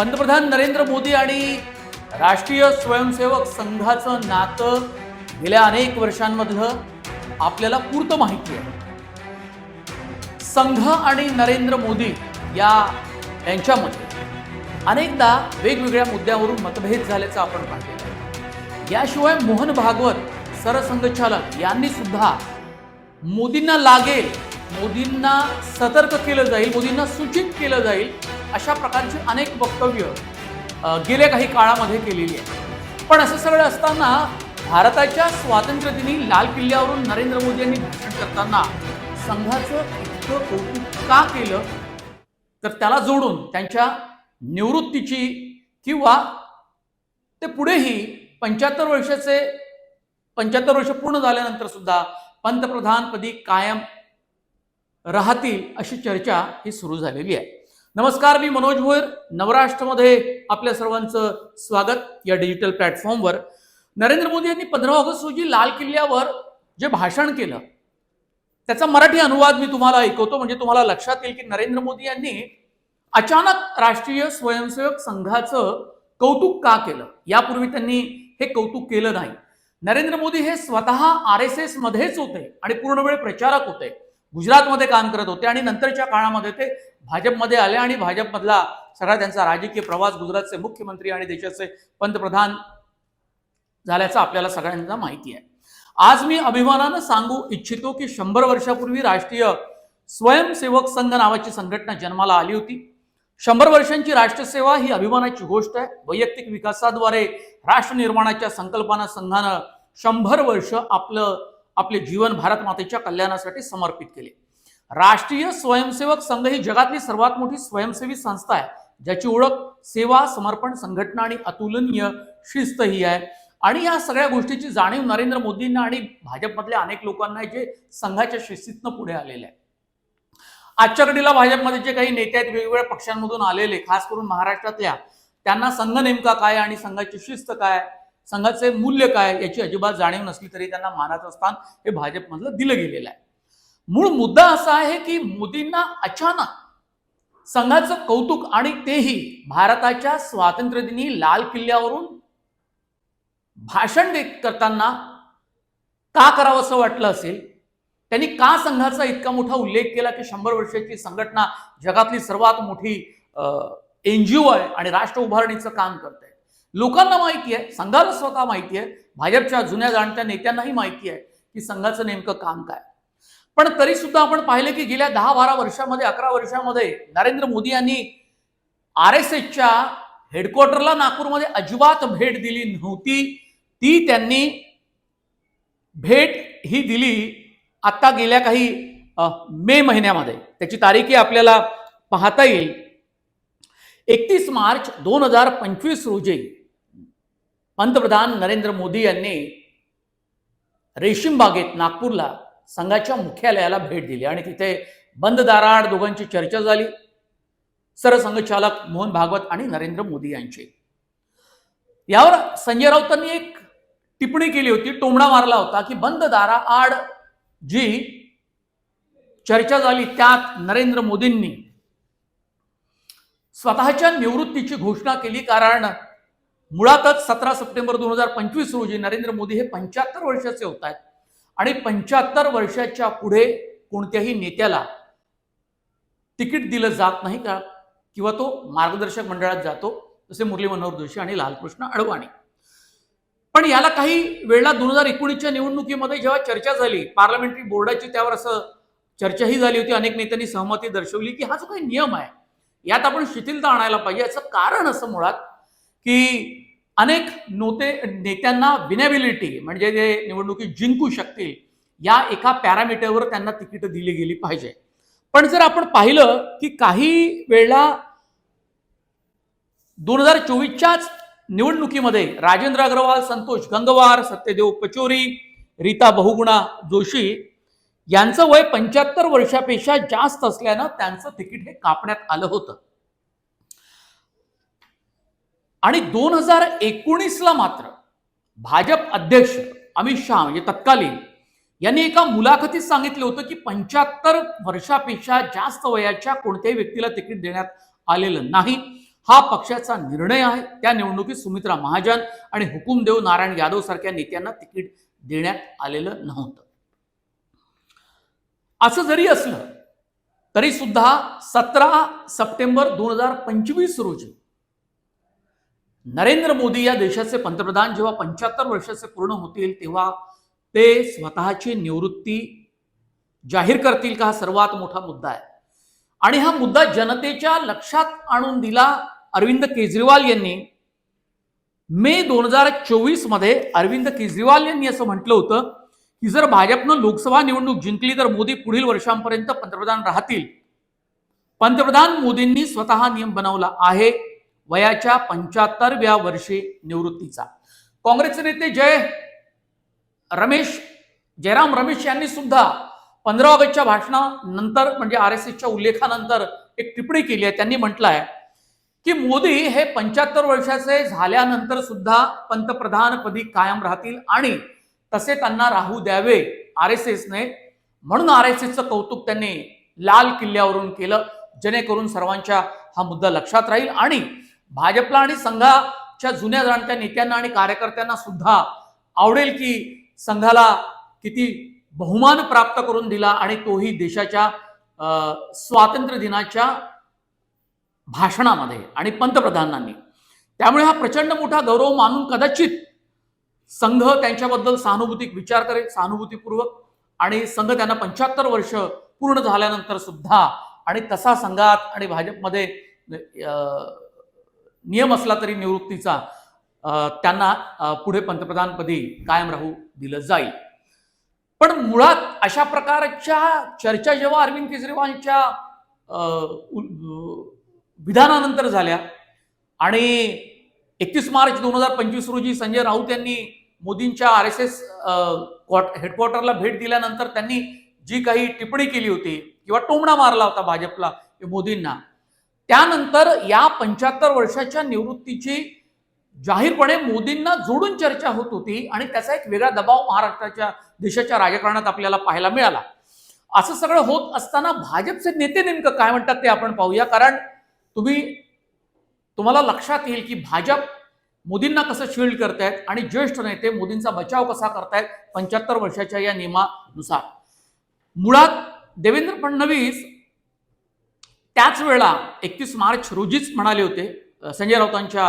पंतप्रधान नरेंद्र मोदी आणि राष्ट्रीय स्वयंसेवक संघाचं नातं गेल्या अनेक वर्षांमधलं आपल्याला पूर्त माहिती आहे. संघ आणि नरेंद्र मोदी या यांच्यामध्ये अनेकदा वेगवेगळ्या मुद्द्यावरून मतभेद झाल्याचं आपण पाहिलेलं याशिवाय मोहन भागवत सरसंघचालक यांनी सुद्धा मोदींना लागेल मोदींना सतर्क केलं जाईल मोदींना सूचित केलं जाईल अशा प्रकारची अनेक वक्तव्य गेल्या काही काळामध्ये केलेली आहे पण असं सगळं असताना भारताच्या स्वातंत्र्यदिनी लाल किल्ल्यावरून नरेंद्र मोदी यांनी भाषण करताना संघाचं इतकं कौतुक का केलं? तर त्याला जोडून त्यांच्या निवृत्तीची किंवा ते पुढेही पंच्याहत्तर वर्षाचे पंच्याहत्तर वर्ष पूर्ण झाल्यानंतर सुद्धा पंतप्रधानपदी कायम राहतील अशी चर्चा ही सुरू झालेली आहे. नमस्कार मी मनोज भोयर नवराष्ट्रमध्ये आपल्या सर्वांचं स्वागत या डिजिटल प्लॅटफॉर्मवर नरेंद्र मोदी यांनी पंधरा ऑगस्ट रोजी लाल किल्ल्यावर जे भाषण केलं त्याचा मराठी अनुवाद मी तुम्हाला ऐकवतो. म्हणजे तुम्हाला लक्षात येईल की नरेंद्र मोदी यांनी अचानक राष्ट्रीय स्वयंसेवक संघाचं कौतुक का केलं? यापूर्वी त्यांनी हे कौतुक केलं नाही. नरेंद्र मोदी हे स्वतः आर एस एस मध्येच होते आणि पूर्ण वेळ प्रचारक होते. गुजरातमध्ये काम करत होते आणि नंतरच्या काळामध्ये ते भाजपमध्ये आले आणि भाजपमधला सगळा त्यांचा राजकीय प्रवास गुजरातचे मुख्यमंत्री आणि देशाचे पंतप्रधान झाल्याचं आपल्याला सगळ्यांना माहिती आहे. आज मी अभिमानानं सांगू इच्छितो की शंभर वर्षापूर्वी राष्ट्रीय स्वयंसेवक संघ नावाची संघटना जन्माला आली होती. शंभर वर्षांची राष्ट्रसेवा ही अभिमानाची गोष्ट आहे. वैयक्तिक विकासाद्वारे राष्ट्र निर्माणाच्या संकल्पना संघानं शंभर वर्ष आपलं आपले जीवन भारत मातेच्या कल्याणासाठी समर्पित केले. राष्ट्रीय स्वयंसेवक संघ ही जगातली सर्वात मोठी स्वयंसेवी संस्था आहे ज्याची ओळख सेवा समर्पण संघटना आणि अतुलनीय शिस्त ही आहे. आणि या सगळ्या गोष्टीची जाणीव नरेंद्र मोदींना आणि भाजपमधल्या अनेक लोकांना जे संघाच्या शिस्तीतनं पुढे आलेले आहे. आजच्या घडीला भाजपमध्ये जे काही नेते आहेत वेगवेगळ्या पक्षांमधून आलेले खास करून महाराष्ट्रातल्या त्यांना संघ नेमका काय आणि संघाची शिस्त काय संघाचे मूल्य काय याची अजिबात जाणीव नसली तरी त्यांना मानाचं स्थान हे भाजपमधलं दिलं गेलेलं आहे. मूळ मुद्दा असा आहे की मोदींना अचानक संघाचं कौतुक आणि तेही भारताच्या स्वातंत्र्यदिनी लाल किल्ल्यावरून भाषण देत करताना का करावं असं वाटलं असेल? त्यांनी का संघाचा इतका मोठा उल्लेख केला की शंभर वर्षाची संघटना जगातली सर्वात मोठी एन जी ओ आहे आणि राष्ट्र उभारणीचं काम करते लोकांना माहिती आहे संघाला स्वतः माहिती आहे भाजपच्या जुन्या जाणत्या नेत्यांनाही माहिती आहे की संघाचं नेमकं काम काय. पण तरी सुद्धा आपण पाहिलं की गेल्या दहा बारा वर्षामध्ये अकरा वर्षामध्ये नरेंद्र मोदी यांनी आर एस एसच्या हेडक्वार्टरला नागपूरमध्ये अजिबात भेट दिली नव्हती. ती त्यांनी भेट ही दिली आता गेल्या काही मे महिन्यामध्ये. त्याची तारीखही आपल्याला पाहता येईल. एकतीस मार्च दोन हजार पंचवीस रोजी पंतप्रधान नरेंद्र मोदी यांनी रेशीम बागेत नागपूरला संघाच्या मुख्यालयाला भेट दिली आणि तिथे बंद दाराआड दोघांची चर्चा झाली. सरसंघचालक मोहन भागवत आणि नरेंद्र मोदी यांची. यावर संजय राऊतांनी एक टिप्पणी केली होती टोमणा मारला होता की बंद दाराआड जी चर्चा झाली त्यात नरेंद्र मोदींनी स्वतःच्या निवृत्तीची घोषणा केली कारण मुळातच सतरा सप्टेंबर दोन हजार पंचवीस रोजी नरेंद्र मोदी हे पंच्याहत्तर वर्षाचे होत आहेत. आणि पंच्याहत्तर वर्षाच्या पुढे कोणत्याही नेत्याला तिकीट दिलं जात नाही का? किंवा तो मार्गदर्शक मंडळात जातो जसे मुरली मनोहर जोशी आणि लालकृष्ण अडवाणी. पण याला काही वेळेला दोन हजार एकोणीसच्या निवडणुकीमध्ये जेव्हा चर्चा झाली पार्लमेंटरी बोर्डाची त्यावर असं चर्चाही झाली होती अनेक नेत्यांनी सहमती दर्शवली की हा जो काही नियम आहे यात आपण शिथिलता आणायला पाहिजे. याचं कारण असं मुळात की अनेक नोते नेत्यांना विनेबिलिटी म्हणजे जे निवडणुकी जिंकू शकतील या एका पॅरामीटरवर त्यांना तिकीट दिली गेली पाहिजे. पण जर आपण पाहिलं की काही वेळेला दोन हजार चोवीसच्याच निवडणुकीमध्ये राजेंद्र अग्रवाल संतोष गंगवार सत्यदेव पचोरी रीता बहुगुणा जोशी यांचं वय पंच्याहत्तर वर्षापेक्षा जास्त असल्यानं त्यांचं तिकीट हे कापण्यात आलं होतं. आणि दोन हजार एकोणीसला मात्र भाजप अध्यक्ष अमित शहा म्हणजे तत्कालीन यांनी एका मुलाखतीत सांगितलं होतं की पंच्याहत्तर वर्षापेक्षा जास्त वयाच्या कोणत्याही व्यक्तीला तिकीट देण्यात आलेलं नाही. हा पक्षाचा निर्णय आहे. त्या निवडणुकीत सुमित्रा महाजन आणि हुकुमदेव नारायण यादव सारख्या नेत्यांना तिकीट देण्यात आलेलं नव्हतं. असं जरी असलं तरी सुद्धा सतरा सप्टेंबर दोन हजार पंचवीस रोजी नरेंद्र मोदी या देशाचे पंतप्रधान जेव्हा पंच्याहत्तर वर्षाचे पूर्ण होतील तेव्हा ते स्वतःची निवृत्ती जाहीर करतील का हा सर्वात मोठा मुद्दा आहे. आणि हा मुद्दा जनतेच्या लक्षात आणून दिला अरविंद केजरीवाल यांनी. मे दोन हजार चोवीसमध्ये अरविंद केजरीवाल यांनी असं म्हटलं होतं की जर भाजपनं लोकसभा निवडणूक जिंकली तर मोदी पुढील वर्षांपर्यंत पंतप्रधान राहतील. पंतप्रधान मोदींनी स्वतः नियम बनवला आहे. वयाच्या पंच्याहत्तरव्या वर्षी निवृत्तीचा. काँग्रेसचे नेते जय रमेश जयराम रमेश यांनी सुद्धा पंधरा ऑगस्टच्या भाषणानंतर म्हणजे आर एस एसच्या उल्लेखानंतर एक टिप्पणी केली आहे. त्यांनी म्हटलं आहे की मोदी हे पंच्याहत्तर वर्षाचे झाल्यानंतर सुद्धा पंतप्रधानपदी कायम राहतील आणि तसे त्यांना राहू द्यावे आर एस एसने. म्हणून आर एस एसचं कौतुक त्यांनी लाल किल्ल्यावरून केलं जेणेकरून सर्वांच्या हा मुद्दा लक्षात राहील. आणि भाजपला आणि संघाच्या जुन्या जाणत्या नेत्यांना आणि कार्यकर्त्यांना सुद्धा आवडेल की संघाला किती बहुमान प्राप्त करून दिला आणि तोही देशाच्या स्वातंत्र्य दिनाच्या भाषणामध्ये आणि पंतप्रधानांनी. त्यामुळे हा प्रचंड मोठा गौरव मानून कदाचित संघ त्यांच्याबद्दल सहानुभूतिक विचार करेल सहानुभूतीपूर्वक आणि संघ त्यांना पंच्याहत्तर वर्ष पूर्ण झाल्यानंतर सुद्धा आणि तसा संघात आणि भाजपमध्ये नियम असला तरी निवृत्तीचा त्यांना पुढे पंतप्रधानपदी कायम राहू दिलं जाईल. पण मुळात अशा प्रकारच्या चर्चा जेव्हा अरविंद केजरीवालच्या विधानानंतर झाल्या आणि एकतीस मार्च दोन हजार पंचवीस रोजी संजय राऊत यांनी मोदींच्या आर एस एस हेडक्वार्टरला भेट दिल्यानंतर त्यांनी जी काही टिप्पणी केली होती किंवा टोमणा मारला होता भाजपला मोदींना त्यानंतर या पंच्याहत्तर वर्षाच्या निवृत्तीची जाहीरपणे मोदींना जोडून चर्चा होत होती आणि त्याचा एक वेगळा दबाव महाराष्ट्राच्या देशाच्या राजकारणात आपल्याला पाहायला मिळाला. असं सगळं होत असताना भाजपचे नेते नेमकं काय म्हणतात ते आपण पाहूया. कारण तुम्ही तुम्हाला लक्षात येईल की भाजप मोदींना कसं शिल्ड करतायत आणि ज्येष्ठ नेते मोदींचा बचाव कसा करतायत पंच्याहत्तर वर्षाच्या या नियमानुसार. मुळात देवेंद्र फडणवीस त्याच वेळेला एकतीस मार्च रोजीच म्हणाले होते संजय राऊतांच्या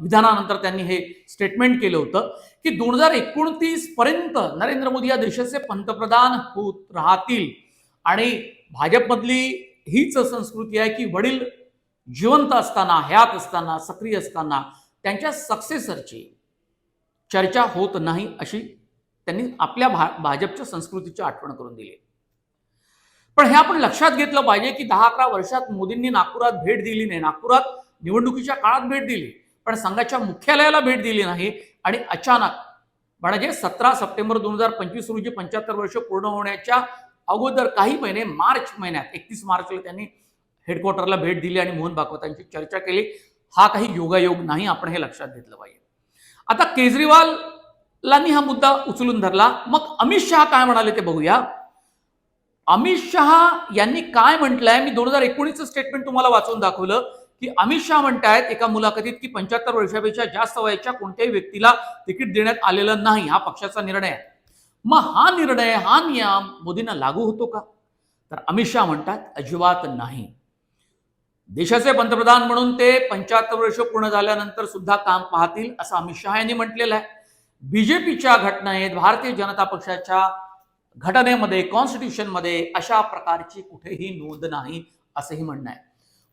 विधानानंतर त्यांनी हे स्टेटमेंट केलं होतं की दोन हजार एकोणतीस पर्यंत नरेंद्र मोदी या देशाचे पंतप्रधान होत राहतील. आणि भाजपमधली हीच संस्कृती आहे की वडील जिवंत असताना हयात असताना सक्रिय असताना त्यांच्या सक्सेसरची चर्चा होत नाही अशी त्यांनी आपल्या भा भाजपच्या संस्कृतीची आठवण करून दिली. पण हे आपण लक्षात घेतलं पाहिजे की दहा अकरा वर्षात मोदींनी नागपुरात भेट दिली नाही. नागपुरात निवडणुकीच्या काळात भेट दिली. पण संघाच्या मुख्यालयाला भेट दिली नाही आणि अचानक म्हणजे सतरा सप्टेंबर दोन हजार पंचवीस रोजी पंच्याहत्तर वर्ष पूर्ण होण्याच्या अगोदर काही महिने मार्च महिन्यात एकतीस मार्चला त्यांनी हेडक्वार्टरला भेट दिली आणि मोहन भागवतांची चर्चा केली. हा काही योगायोग नाही आपण हे लक्षात घेतलं पाहिजे. आता केजरीवालांनी हा मुद्दा उचलून धरला. मग अमित शहा काय म्हणाले ते बघूया. अमित शहा यांनी काय म्हटलंय? मी दोन हजार एकोणीसचं स्टेटमेंट तुम्हाला वाचून दाखवलं की अमित शहा म्हणतायत एका मुलाखतीत की पंच्याहत्तर वर्षापेक्षा जास्त वयाच्या कोणत्याही व्यक्तीला तिकीट देण्यात आलेलं नाही हा पक्षाचा निर्णय आहे. मग हा निर्णय हा नियम मोदींना लागू होतो का? तर अमित शहा म्हणतात अजिबात नाही. देशाचे पंतप्रधान म्हणून ते पंच्याहत्तर वर्ष पूर्ण झाल्यानंतर सुद्धा काम पाहतील असं अमित शहा यांनी म्हटलेलं आहे. बीजेपीच्या घटनेत भारतीय जनता पक्षाच्या घटनेमध्ये कॉन्स्टिट्यूशनमध्ये अशा प्रकारची कुठेही नोंद नाही असंही म्हणणं आहे.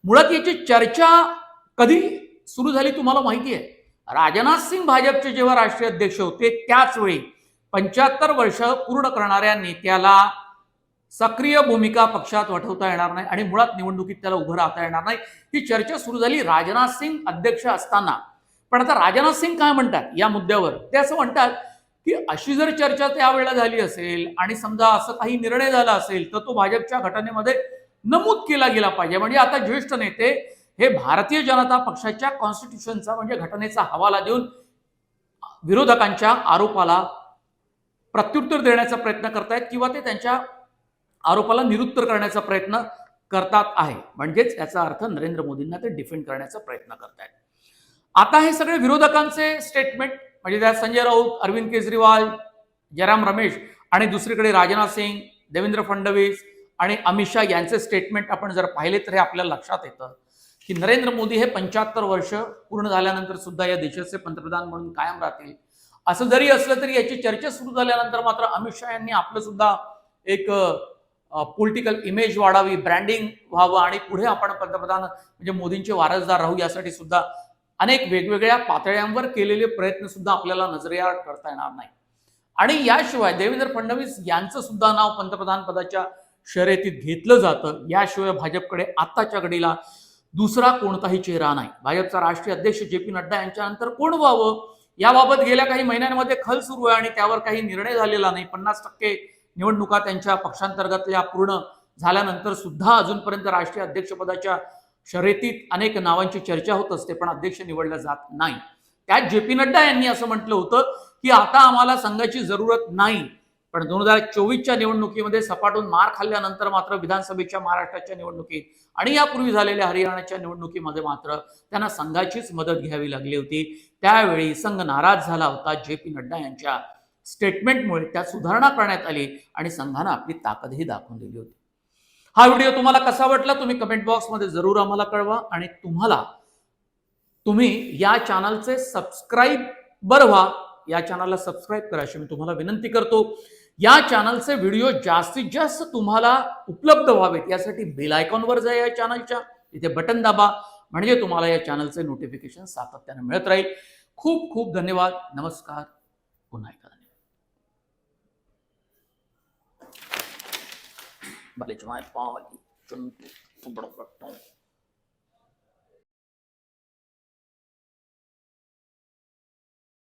मुळात याची चर्चा कधी सुरू झाली तुम्हाला माहिती आहे? राजनाथ सिंग भाजपचे जेव्हा राष्ट्रीय अध्यक्ष होते त्याच वेळी पंच्याहत्तर वर्ष पूर्ण करणाऱ्या नेत्याला सक्रिय भूमिका पक्षात वठवता येणार नाही आणि मुळात निवडणुकीत त्याला उभं राहता येणार नाही. ही चर्चा सुरू झाली राजनाथ सिंग अध्यक्ष असताना. पण आता राजनाथ सिंग काय म्हणतात या मुद्द्यावर? ते असं म्हणतात की अशी जर चर्चा त्यावेळेला झाली असेल आणि समजा असं काही निर्णय झाला असेल तर तो भाजपच्या घटनेमध्ये नमूद केला गेला पाहिजे. म्हणजे आता ज्येष्ठ नेते हे भारतीय जनता पक्षाच्या कॉन्स्टिट्यूशनचा म्हणजे घटनेचा हवाला देऊन विरोधकांच्या आरोपाला प्रत्युत्तर देण्याचा प्रयत्न करतायत किंवा ते त्यांच्या आरोपाला निरुत्तर करण्याचा प्रयत्न करतात आहे. म्हणजेच याचा अर्थ नरेंद्र मोदींना ते डिफेंड करण्याचा प्रयत्न करतायत. आता हे सगळे विरोधकांचे स्टेटमेंट म्हणजे त्यात संजय राऊत अरविंद केजरीवाल जयराम रमेश आणि दुसरीकडे राजनाथ सिंग देवेंद्र फडणवीस आणि अमित शाह यांचे स्टेटमेंट आपण जर पाहिले तर हे आपल्याला लक्षात येतं की नरेंद्र मोदी हे पंच्याहत्तर वर्ष पूर्ण झाल्यानंतर सुद्धा या देशाचे पंतप्रधान म्हणून कायम राहतील. असं जरी असलं तरी याची चर्चा सुरू झाल्यानंतर मात्र अमित शाह यांनी आपलं सुद्धा एक पॉलिटिकल इमेज वाढावी ब्रँडिंग व्हावं आणि पुढे आपण पंतप्रधान म्हणजे मोदींचे वारसदार राहू यासाठी सुद्धा अनेक वेगवेगळ्या पातळ्यांवर केलेले प्रयत्न सुद्धा आपल्याला नजरेआड करता येणार नाही. आणि याशिवाय देवेंद्र फडणवीस यांचं सुद्धा नाव पंतप्रधान पदाच्या शर्यतीत घेतलं जातं. याशिवाय भाजपकडे आत्ताच्या घडीला दुसरा कोणताही चेहरा नाही. भाजपचा राष्ट्रीय अध्यक्ष जे पी नड्डा यांच्यानंतर कोण व्हावं? याबाबत गेल्या काही महिन्यांमध्ये खल सुरू आहे आणि त्यावर काही निर्णय झालेला नाही. पन्नास टक्के निवडणुका त्यांच्या पक्षांतर्गतल्या पूर्ण झाल्यानंतर सुद्धा अजूनपर्यंत राष्ट्रीय अध्यक्षपदाच्या शर्यतीत अनेक नावांची चर्चा होत असते पण अध्यक्ष निवडला जात नाही. त्यात जे पी नड्डा यांनी असं म्हटलं होतं की आता आम्हाला संघाची जरूरत नाही. पण दोन हजार चोवीसच्या निवडणुकीमध्ये सपाटून मार खाल्ल्यानंतर मात्र विधानसभेच्या महाराष्ट्राच्या निवडणुकीत आणि यापूर्वी झालेल्या हरियाणाच्या निवडणुकीमध्ये मात्र त्यांना संघाचीच मदत घ्यावी लागली होती. त्यावेळी संघ नाराज झाला होता जे पी नड्डा यांच्या स्टेटमेंटमुळे त्यात सुधारणा करण्यात आली आणि संघानं आपली ताकदही दाखवून दिली होती. हा व्हिडिओ तुम्हाला कसा वाटला तुम्ही कमेंट बॉक्समध्ये जरूर आम्हाला कळवा आणि तुम्हाला तुम्ही या चॅनलचे सबस्क्राईबर व्हा या चॅनलला सबस्क्राईब करा अशी मी तुम्हाला विनंती करतो. या चॅनलचे व्हिडिओ जास्तीत जास्त तुम्हाला उपलब्ध व्हावेत. यासाठी बेल आयकॉनवर जा या चॅनलच्या इथे बटन दाबा. म्हणजे तुम्हाला या चॅनलचे नोटिफिकेशन सातत्याने मिळत राहील. खूप खूप धन्यवाद. नमस्कार. पुन्हा एकदा. But tu my fare, tu vai fare, tu